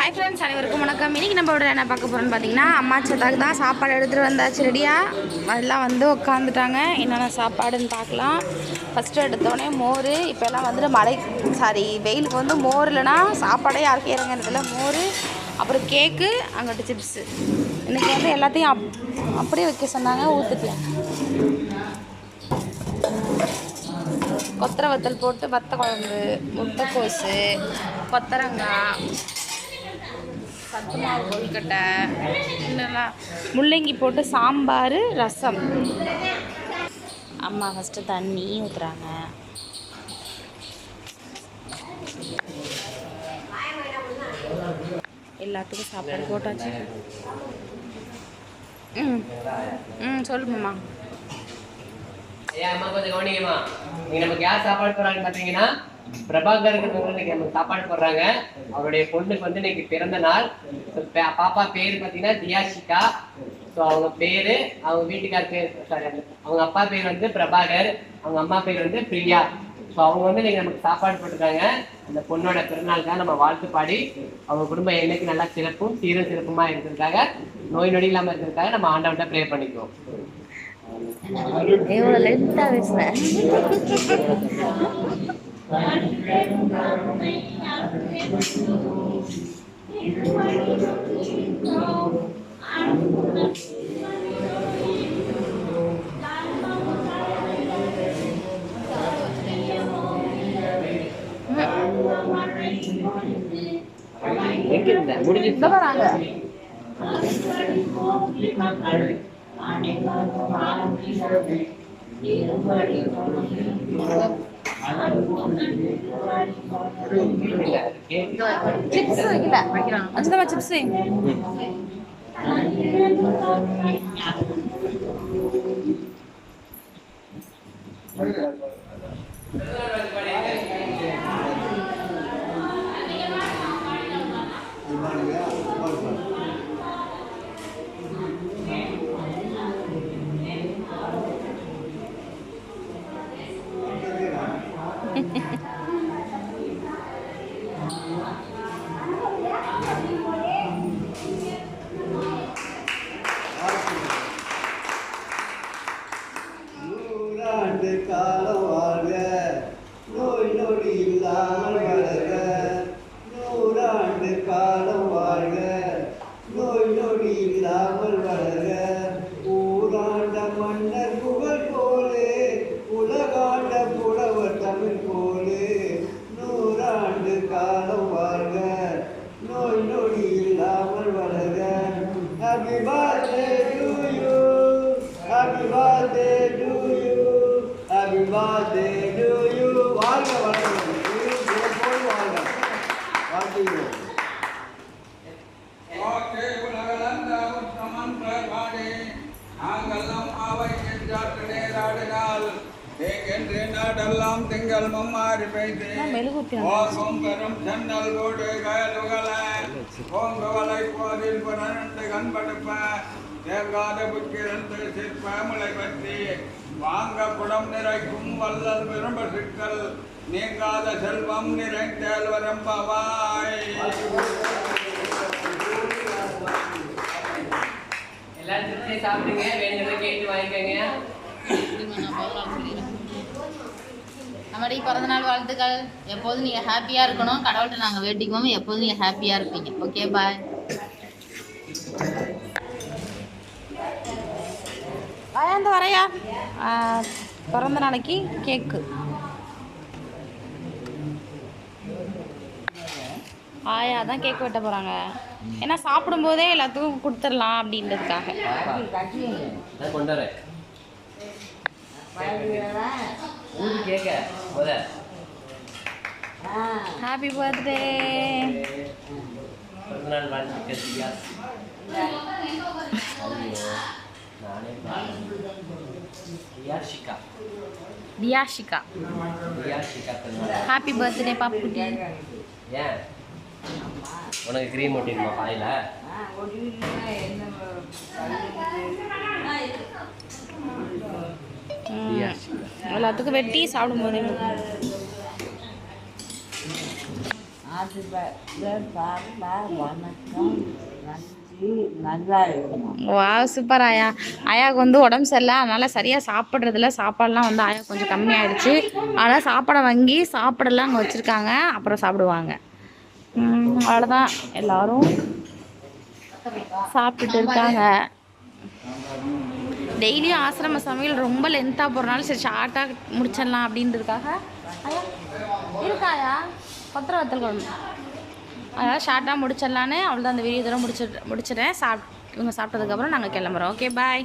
Hi friends அனைவருக்கும் வணக்கம். இன்றைக்கி நம்மளோட என்ன பார்க்க போகிறோம்னு பார்த்தீங்கன்னா அம்மா சத்தாக்கு தான் சாப்பாடு எடுத்துகிட்டு வந்தாச்சு ரெடியாக அதெல்லாம் வந்து உட்காந்துட்டாங்க என்னென்ன சாப்பாடுன்னு பார்க்கலாம். ஃபஸ்ட்டு எடுத்தோடனே மோர். இப்போல்லாம் வந்துட்டு மழை சாரி வெயிலுக்கு வந்து மோர் இல்லைனா சாப்பாடே யாருக்கும் இறங்குறதில்ல மோர் அப்புறம் கேக்கு அங்கிட்டு சிப்ஸு இன்றைக்கி வந்து எல்லாத்தையும் அப் அப்படியே வைக்க சொன்னாங்க ஊற்றுக்கலாம் கொத்தரை வத்தல் போட்டு வத்த குழம்பு முட்டைக்கோசு கொத்தரங்காய் சத்து மாவு கொழுக்கட்டை இன்னெல்லாம் முள்ளங்கி போட்டு சாம்பார் ரசம். அம்மா ஃபஸ்ட்டு தண்ணி ஊற்றுறாங்க எல்லாத்துக்கும் சாப்பாடு போட்டாச்சு. ம் ம் சொல்லுமாம்மா ஏன் அம்மா கொஞ்சம் கவனிங்கம்மா. நீங்க நமக்கு யார் சாப்பாடு போடுறாங்கன்னு பாத்தீங்கன்னா பிரபாகருக்கு இன்னைக்கு நமக்கு சாப்பாடு போடுறாங்க. அவருடைய பொண்ணுக்கு வந்து இன்னைக்கு பிறந்த நாள். பாப்பா பேரு பாத்தீங்கன்னா தியாஷிகா. ஸோ அவங்க பேரு அவங்க வீட்டுக்கார் பேர் சாரி அவங்க அப்பா பேர் வந்து பிரபாகர். அவங்க அம்மா பேர் வந்து பிரியா. ஸோ அவங்க வந்து நீங்கள் நமக்கு சாப்பாடு போட்டிருக்காங்க. அந்த பொண்ணோட பிறநாளுக்காக நம்ம வாழ்த்து பாடி அவங்க குடும்பம் என்னைக்கு நல்லா சிறப்பும் சீரும் சிறப்புமா இருக்கிறதுக்காக நோய் நொடி இல்லாம இருக்கிறதுக்காக நம்ம ஆண்டவன்ட்ட ப்ரே பண்ணிக்குவோம். எவ்வளோ லென்த்தாக பேசுகிறேன் எங்க இருந்த? முடிஞ்சிருச்சா? இந்த வராங்க சிப்ஸ் வைக்கல. அஞ்சு சிப்ஸ் ஆண்டு காலம் வாழ்க. நோய் நொடி இல்லாமல் வளர்க. நூறாண்டு காலம் வாழ்க. நோய் நொடி இல்லாமல் வளர்க. Happy birthday to you. வாழ்க வளர்க நீரும் சிறப்போடு வாழ்க வாழ்த்துகிறோம் வாக்கே உலகளந்த உத்தமன் பிரபாடே நாங்கெல்லாம் அவை என்றாற்று நேராடினால் தேங்கென்று நாடெல்லாம் திங்கள் மம்மாறி பெய்து மெழுகுத்தி ஓசம் பெரும் சென்னல் போடு கயலுகள ஓங்குவலை போதில் புரண்டு கண்படுப்ப தேங்காத புக்கிரந்து சிற்ப முளை பற்றி வாங்க குடம் நிறைக்கும் வல்லல் விரும்ப சிக்கல் நீங்காத செல்வம் நிறைந்தேல் வரம்பவாய். எல்லாரும் திருப்தியா சாப்பிடுங்க வேணுங்கிறத கேட்டு வாங்கிக்கோங்க. நம்மடி பிறந்த நாள் வாழ்த்துக்கள். எப்போதும் நீங்கள் ஹாப்பியாக இருக்கணும். கடவுள்கிட்ட நாங்கள் வேண்டிக்குவோம். எப்போதும் நீங்கள் ஹாப்பியாக இருப்பீங்க. ஓகே பாய் அந்த வரையா? பிறந்த நாளைக்கு கேக்கு. ஆயா தான் கேக் வெட்ட போகிறாங்க ஏன்னா சாப்பிடும்போதே எல்லாத்துக்கும் கொடுத்துடலாம் அப்படின்றதுக்காக. Happy birthday Thiyashika Thiyashika Thiyashika happy birthday பாப்புட்டி ஏன் உனக்கு க்ரீம் ஒட்டிடுமா பாயில எல்லாத்துக்கும் வெட்டி சாப்பிடும்போதே. ஆசீர்வாத தாத்தா வணக்கம். வா சூப்பர் ஆயா. ஆயாவுக்கு வந்து உடம்பு சரியில்லை அதனால் சரியாக சாப்பிட்றதில்ல. சாப்பாடுலாம் வந்து ஆயா கொஞ்சம் கம்மியாயிடுச்சு. அதனால் சாப்பாடை வாங்கி சாப்பிடலாம் அங்கே வச்சுருக்காங்க. அப்புறம் சாப்பிடுவாங்க. அவ்வளோதான் எல்லோரும் சாப்பிட்டுட்டு இருக்காங்க. டெய்லியும் ஆசிரம சமையல் ரொம்ப லென்த்தாக போகிறனால சரி ஷார்ட்டாக முடிச்சிடலாம் அப்படின்றதுக்காக. ஆயா இருக்காயா பத்திர வத்தல் குழம்பு அதனால் ஷார்ட்டாக முடிச்சிடலான்னு அவ்வளோதான் அந்த வீடியோ தூரம் முடிச்சு முடிச்சிடுறேன். சாப் இவங்க சாப்பிட்டதுக்கப்புறம் நாங்கள் கிளம்புறோம். Okay bye